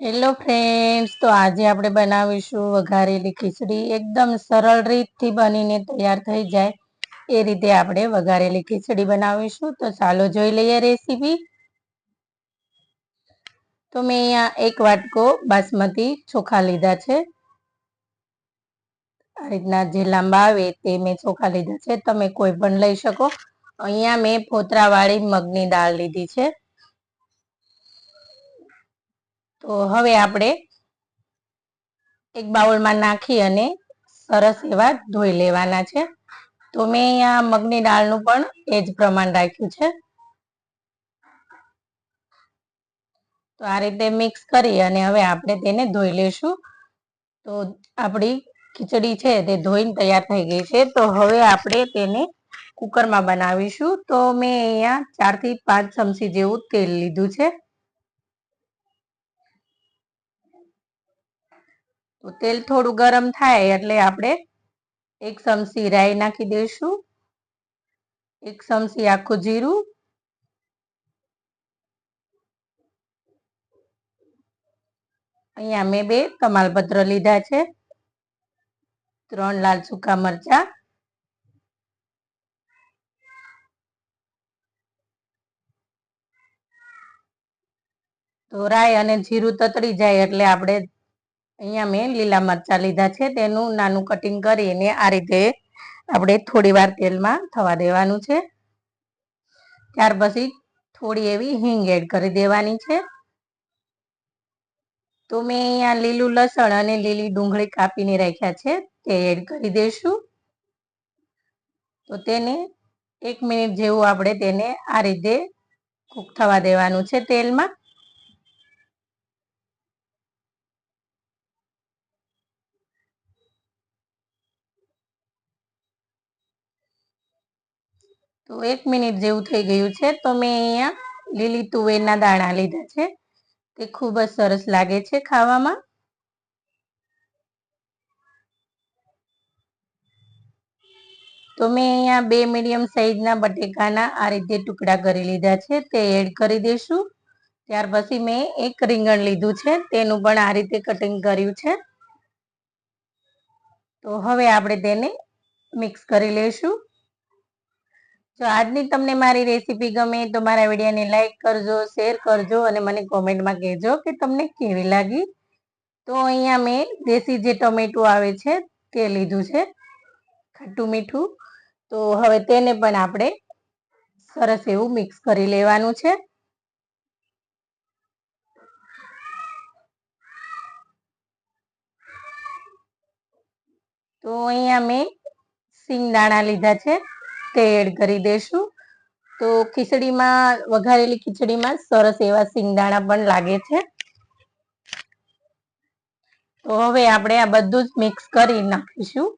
Hello friends તો આજે આપણે બનાવીશું વઘારેલી ખીચડી. એકદમ સરળ રીતથી બનીને તૈયાર થઈ જાય. એ રીતે આપણે વઘારેલી ખીચડી બનાવીશું. તો ચાલો જોઈ લઈએ રેસીપી. તો મેં અહીંયા એક વાટકો બાસમતી ચોખા લીધા છે. આ રીતના જે લાંબા આવે તે મેં ચોખા લીધા છે. તમે કોઈ પણ લઈ શકો. અહીંયા મેં ફોતરાવાળી મગની દાળ લીધી છે. તો હવે આપણે એક બાઉલમાં નાખી અને સરસ એવા ધોઈ લેવાના છે. તો મેં અહીંયા મગની દાળનું પણ એ જ પ્રમાણ રાખ્યું છે. તો આ રીતે મિક્સ કરી અને હવે આપણે તેને ધોઈ લેશું. તો આપણી ખીચડી છે તે ધોઈને તૈયાર થઈ ગઈ છે. તો હવે આપણે તેને કુકરમાં બનાવીશું. તો મેં અહીંયા ચારથી પાંચ ચમચી જેવું તેલ લીધું છે. તો તેલ થોડું ગરમ થાય એટલે આપણે એક ચમચી રાઈ નાખી દઈશું. એક ચમચી આખું જીરું. અહીંયા મેં બે તમાલપત્ર લીધા છે. ત્રણ લાલ સૂકા મરચા. તો રાઈ અને જીરું તતડી જાય એટલે આપણે અહીંયા મેં લીલા મરચાં લીધા છે, તેનું નાનું કટિંગ કરીને આ રીતે આપણે થોડી વાર તેલમાં થવા દેવાનું છે. ત્યાર પછી થોડી એવી હિંગ એડ કરી દેવાની છે. તો મેં અહીંયા લીલું લસણ અને લીલી ડુંગળી કાપીને રાખ્યા છે, તે એડ કરી દઈશું. તો તેને એક મિનિટ જેવું આપણે તેને આ રીતે કૂક થવા દેવાનું છે તેલમાં. તો એક મિનિટ જેવું થઈ ગયું છે. તો મેં અહીંયા લીલી તુવેરના દાણા લીધા છે. તે ખૂબ જ સરસ લાગે છે ખાવામાં. તો મેં અહીંયા બે મીડિયમ સાઈઝના બટેકાના આ રીતે ટુકડા કરી લીધા છે. તે એડ કરી દઈશું. ત્યાર પછી મેં એક રીંગણ લીધું છે. તેનું પણ આ રીતે કટિંગ કર્યું છે. તો હવે આપણે તેને મિક્સ કરી લઈશું. જો આજની તમને મારી રેસીપી ગમે તો મારા વિડીયોને લાઇક કરજો શેર કરજો અને મને કોમેન્ટમાં કહેજો કે તમને કેવી લાગી. તો અહીંયા મેં દેશી જે ટમેટું આવે છે તે લીધું છે ખાટું મીઠું. તો હવે તેને પણ આપણે સરસ એવું મિક્સ કરી લેવાનું છે. તો અહીંયા મેં સિંગદાણા લીધા છે. તે એડ કરી દઈશું તો ખીચડીમાં, વઘારેલી ખીચડીમાં સરસ એવા સિંગદાણા પણ લાગે છે. તો હવે આપણે આ બધું જ મિક્સ કરી નાખીશું.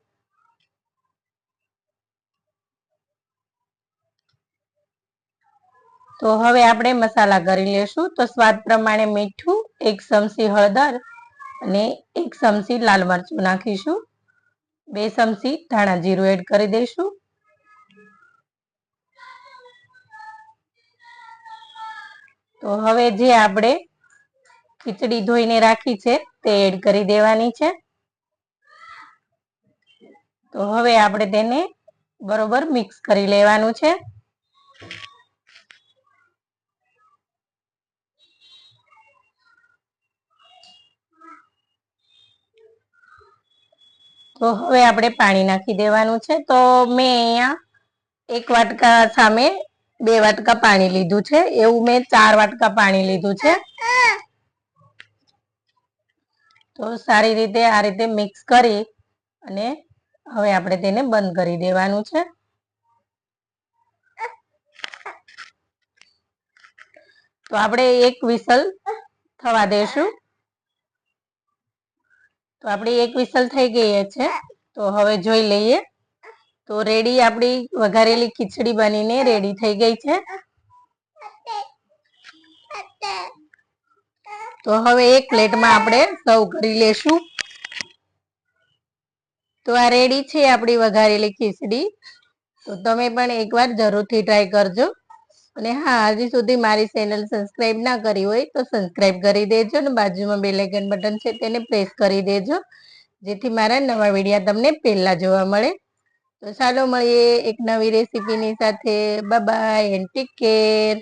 તો હવે આપણે મસાલા કરી લેશું. તો સ્વાદ પ્રમાણે મીઠું, એક ચમચી હળદર અને એક ચમચી લાલ મરચું નાખીશું. બે ચમચી ધાણા જીરું એડ કરી દઈશું તો હવે જે આપણે ખીચડી ધોઈને રાખી છે, તે એડ કરી દેવાની છે. તો હવે આપણે તેને બરોબર મિક્સ કરી લેવાનું છે. તો હવે આપણે પાણી નાખી દેવાનું છે. તો મેં અહીંયા એક વાટકા સામે બે વાટકા પાણી લીધું છે. એવું મેં ચાર વાટકા પાણી લીધું છે. તો સારી રીતે આ રીતે મિક્સ કરી અને હવે આપણે તેને બંધ કરી દેવાનું છે. તો આપણે એક વિસલ થવા દેશું. તો આપણી એક વિસલ થઈ ગઈ છે. તો હવે જોઈ લઈએ. તો રેડી આપણી વઘારેલી ખીચડી બનીને રેડી થઈ ગઈ છે. તો હવે એક પ્લેટમાં આપણે સર્વ કરી લેશું. તો આ રેડી છે આપણી વઘારેલી ખીચડી. તો તમે પણ એકવાર જરૂરથી ટ્રાય કરજો. અને હા, હજી સુધી મારી ચેનલ સબસ્ક્રાઇબ ના કરી હોય તો સબસ્ક્રાઇબ કરી દેજો અને બાજુમાં બે લાઇકન બટન છે તેને પ્રેસ કરી દેજો. જેથી મારા નવા વિડીયા તમને પહેલા જોવા મળે. તો ચાલો મળીએ એક નવી રેસીપીની સાથે. By and take care